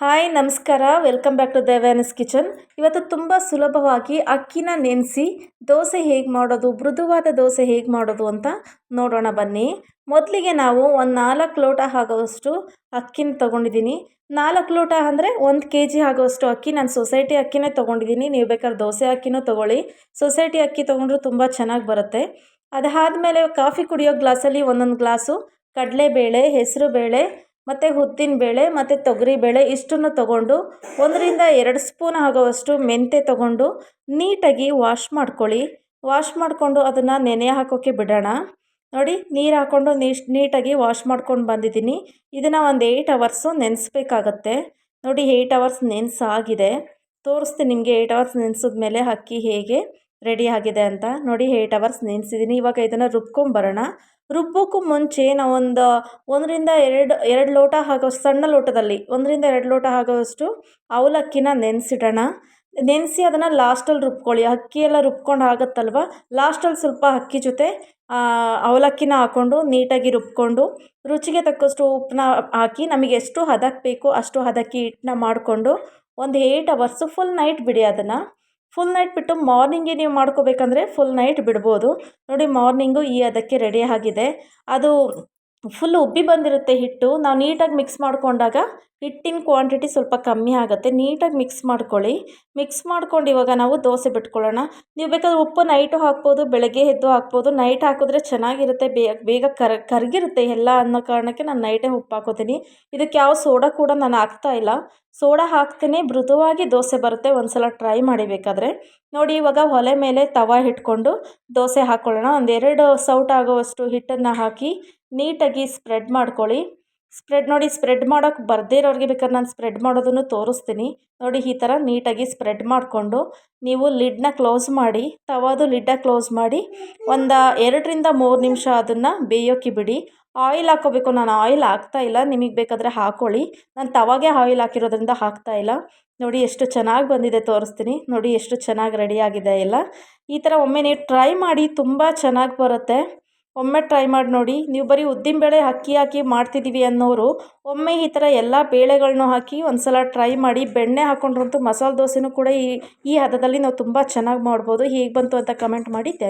Hi, ನಮಸ್ಕಾರ. Welcome back to Devyanas kitchen ಇವತ್ತು ತುಂಬ ಸುಲಭವಾಗಿ ಅಕ್ಕಿನ ನೆನೆಸಿ ದೋಸೆ ಹೇಗೆ ಮಾಡೋದು, ಮೃದುವಾದ ದೋಸೆ ಹೇಗೆ ಮಾಡೋದು ಅಂತ ನೋಡೋಣ ಬನ್ನಿ. ಮೊದಲಿಗೆ ನಾವು ಒಂದು ನಾಲ್ಕು ಲೋಟ ಆಗೋವಷ್ಟು ಅಕ್ಕಿನ ತೊಗೊಂಡಿದ್ದೀನಿ ನಾಲ್ಕು ಲೋಟ ಅಂದರೆ ಒಂದು ಕೆ ಜಿ ಆಗೋವಷ್ಟು ಅಕ್ಕಿ. ನಾನು ಸೊಸೈಟಿ ಅಕ್ಕಿನೇ ತೊಗೊಂಡಿದ್ದೀನಿ ನೀವು ಬೇಕಾದ್ರೆ ದೋಸೆ ಅಕ್ಕಿನೂ ತೊಗೊಳ್ಳಿ. ಸೊಸೈಟಿ ಅಕ್ಕಿ ತೊಗೊಂಡ್ರೂ ತುಂಬ ಚೆನ್ನಾಗಿ ಬರುತ್ತೆ. ಅದಾದಮೇಲೆ ಕಾಫಿ ಕುಡಿಯೋ ಗ್ಲಾಸಲ್ಲಿ ಒಂದೊಂದು ಗ್ಲಾಸು ಕಡಲೆಬೇಳೆ, ಹೆಸರುಬೇಳೆ ಮತ್ತು ಉದ್ದಿನಬೇಳೆ ಮತ್ತು ತೊಗರಿಬೇಳೆ ಇಷ್ಟನ್ನು ತೊಗೊಂಡು ಒಂದರಿಂದ ಎರಡು ಸ್ಪೂನ್ ಆಗೋವಷ್ಟು ಮೆಂತ್ಯ ತೊಗೊಂಡು ನೀಟಾಗಿ ವಾಶ್ ಮಾಡ್ಕೊಳ್ಳಿ. ವಾಶ್ ಮಾಡಿಕೊಂಡು ಅದನ್ನು ನೆನೆ ಹಾಕೋಕ್ಕೆ ಬಿಡೋಣ. ನೋಡಿ, ನೀರು ಹಾಕ್ಕೊಂಡು ನೀಟಾಗಿ ವಾಶ್ ಮಾಡ್ಕೊಂಡು ಬಂದಿದ್ದೀನಿ. ಇದನ್ನು ಒಂದು ಏಯ್ಟ್ ಅವರ್ಸು ನೆನೆಸ್ಬೇಕಾಗತ್ತೆ. ನೋಡಿ ಏಯ್ಟ್ ಅವರ್ಸ್ ನೆನೆಸಾಗಿದೆ. ತೋರಿಸ್ತೀನಿ ನಿಮಗೆ ಏಯ್ಟ್ ಅವರ್ಸ್ ನೆನೆಸಿದ್ಮೇಲೆ ಅಕ್ಕಿ ಹೇಗೆ. ರೆಡಿ ಆಗಿದೆ ಅಂತ ನೋಡಿ ಏಯ್ಟ್ ಅವರ್ಸ್ ನೆನೆಸಿದ್ದೀನಿ ಇವಾಗ ಇದನ್ನು ರುಬ್ಕೊಂಬರೋಣ ರುಬ್ಬೋಕ್ಕೂ ಮುಂಚೆ ನಾವೊಂದು ಒಂದರಿಂದ ಎರಡು ಎರಡು ಲೋಟ ಹಾಗೋ ಸಣ್ಣ ಲೋಟದಲ್ಲಿ ಒಂದರಿಂದ ಎರಡು ಲೋಟ ಆಗೋವಷ್ಟು ಅವಲಕ್ಕಿನ ನೆನೆಸಿಡೋಣ. ನೆನೆಸಿ ಅದನ್ನು ಲಾಸ್ಟಲ್ಲಿ ರುಬ್ಕೊಳ್ಳಿ. ಅಕ್ಕಿ ಎಲ್ಲ ರುಬ್ಕೊಂಡು ಆಗುತ್ತಲ್ವ? ಲಾಸ್ಟಲ್ಲಿ ಸ್ವಲ್ಪ ಅಕ್ಕಿ ಜೊತೆ ಅವಲಕ್ಕಿನ ಹಾಕ್ಕೊಂಡು ನೀಟಾಗಿ ರುಬ್ಕೊಂಡು ರುಚಿಗೆ ತಕ್ಕಷ್ಟು ಉಪ್ಪನ್ನ ಹಾಕಿ ನಮಗೆ ಎಷ್ಟು ಹದಕ್ಕೆ ಬೇಕು ಅಷ್ಟು ಹದಕ್ಕೆ ಹಿಟ್ಟನ್ನ ಮಾಡಿಕೊಂಡು ಒಂದು ಏಯ್ಟ್ ಅವರ್ಸು ಫುಲ್ ನೈಟ್ ಬಿಡಿ ಅದನ್ನು. ಫುಲ್ ನೈಟ್ ಬಿಟ್ಟು ಮಾರ್ನಿಂಗೆ ನೀವು ಮಾಡ್ಕೋಬೇಕಂದ್ರೆ ಫುಲ್ ನೈಟ್ ಬಿಡ್ಬೋದು. ನೋಡಿ ಮಾರ್ನಿಂಗು ಈ ಅದಕ್ಕೆ ರೆಡಿ ಆಗಿದೆ. ಅದು ಫುಲ್ ಉಬ್ಬಿ ಬಂದಿರುತ್ತೆ ಹಿಟ್ಟು. ನಾವು ನೀಟಾಗಿ ಮಿಕ್ಸ್ ಮಾಡಿಕೊಂಡಾಗ ಹಿಟ್ಟಿನ ಕ್ವಾಂಟಿಟಿ ಸ್ವಲ್ಪ ಕಮ್ಮಿ ಆಗುತ್ತೆ. ನೀಟಾಗಿ ಮಿಕ್ಸ್ ಮಾಡ್ಕೊಳ್ಳಿ. ಮಿಕ್ಸ್ ಮಾಡ್ಕೊಂಡು ಇವಾಗ ನಾವು ದೋಸೆ ಬಿಟ್ಕೊಳ್ಳೋಣ. ನೀವು ಬೇಕಾದ್ರೆ ಉಪ್ಪು ನೈಟು ಹಾಕ್ಬೋದು, ಬೆಳಗ್ಗೆ ಎದ್ದು ಹಾಕ್ಬೋದು. ನೈಟ್ ಹಾಕಿದ್ರೆ ಚೆನ್ನಾಗಿರುತ್ತೆ. ಬೇಗ ಬೇಗ ಕರ, ಕರಗಿರುತ್ತೆ ಎಲ್ಲ ಅನ್ನೋ ಕಾರಣಕ್ಕೆ ನಾನು ನೈಟೇ ಉಪ್ಪು ಹಾಕೋತೀನಿ. ಇದಕ್ಕೆ ಯಾವ ಸೋಡಾ ಕೂಡ ನಾನು ಹಾಕ್ತಾ ಇಲ್ಲ. ಸೋಡಾ ಹಾಕ್ತೇನೆ. ಮೃದುವಾಗಿ ದೋಸೆ ಬರುತ್ತೆ. ಒಂದು ಸಲ ಟ್ರೈ ಮಾಡಿ ಬೇಕಾದರೆ. ನೋಡಿ ಇವಾಗ ಒಲೆ ಮೇಲೆ ತವ ಇಟ್ಕೊಂಡು ದೋಸೆ ಹಾಕ್ಕೊಳ್ಳೋಣ. ಒಂದೆರಡು ಸೌಟ್ ಆಗೋವಷ್ಟು ಹಿಟ್ಟನ್ನು ಹಾಕಿ ನೀಟಾಗಿ ಸ್ಪ್ರೆಡ್ ಮಾಡ್ಕೊಳ್ಳಿ. ಸ್ಪ್ರೆಡ್ ನೋಡಿ, ಸ್ಪ್ರೆಡ್ ಮಾಡೋಕ್ಕೆ ಬರದೇ ಇರೋರಿಗೆ ಬೇಕಾದ್ರೆ ನಾನು ಸ್ಪ್ರೆಡ್ ಮಾಡೋದನ್ನು ತೋರಿಸ್ತೀನಿ. ನೋಡಿ, ಈ ಥರ ನೀಟಾಗಿ ಸ್ಪ್ರೆಡ್ ಮಾಡಿಕೊಂಡು ನೀವು ಲಿಡ್ನ ಕ್ಲೋಸ್ ಮಾಡಿ, ತವಾದು ಲಿಡ್ಡ ಕ್ಲೋಸ್ ಮಾಡಿ, ಒಂದು ಎರಡರಿಂದ ಮೂರು ನಿಮಿಷ ಅದನ್ನು ಬೇಯೋಕ್ಕೆ ಬಿಡಿ. ಆಯಿಲ್ ಹಾಕೋಬೇಕು. ನಾನು ಆಯಿಲ್ ಹಾಕ್ತಾ ಇಲ್ಲ. ನಿಮಗೆ ಬೇಕಾದರೆ ಹಾಕ್ಕೊಳ್ಳಿ ನಾನು ತವಾಗೆ ಆಯಿಲ್ ಹಾಕಿರೋದ್ರಿಂದ ಹಾಕ್ತಾಯಿಲ್ಲ ನೋಡಿ, ಎಷ್ಟು ಚೆನ್ನಾಗಿ ಬಂದಿದೆ ತೋರಿಸ್ತೀನಿ. ನೋಡಿ, ಎಷ್ಟು ಚೆನ್ನಾಗಿ ರೆಡಿಯಾಗಿದೆ ಎಲ್ಲ. ಈ ಥರ ಒಮ್ಮೆ ನೀವು ಟ್ರೈ ಮಾಡಿ, ತುಂಬ ಚೆನ್ನಾಗಿ ಬರುತ್ತೆ. ಒಮ್ಮೆ ಟ್ರೈ ಮಾಡಿ ನೋಡಿ. ನೀವು ಬರೀ ಉದ್ದಿನಬೇಳೆ ಅಕ್ಕಿ ಹಾಕಿ ಮಾಡ್ತಿದ್ದೀವಿ ಅನ್ನೋರು, ಒಮ್ಮೆ ಈ ಥರ ಎಲ್ಲ ಬೇಳೆಗಳನ್ನೂ ಹಾಕಿ ಒಂದು ಸಲ ಟ್ರೈ ಮಾಡಿ ಬೆಣ್ಣೆ ಹಾಕ್ಕೊಂಡ್ರಂತೂ ಮಸಾಲೆ ದೋಸೆನೂ ಕೂಡ ಈ ಈ ಹದದಲ್ಲಿ ನಾವು ತುಂಬ ಚೆನ್ನಾಗಿ ಮಾಡ್ಬೋದು. ಹೇಗೆ ಬಂತು ಅಂತ ಕಮೆಂಟ್ ಮಾಡಿ. ಥ್ಯಾಂಕ್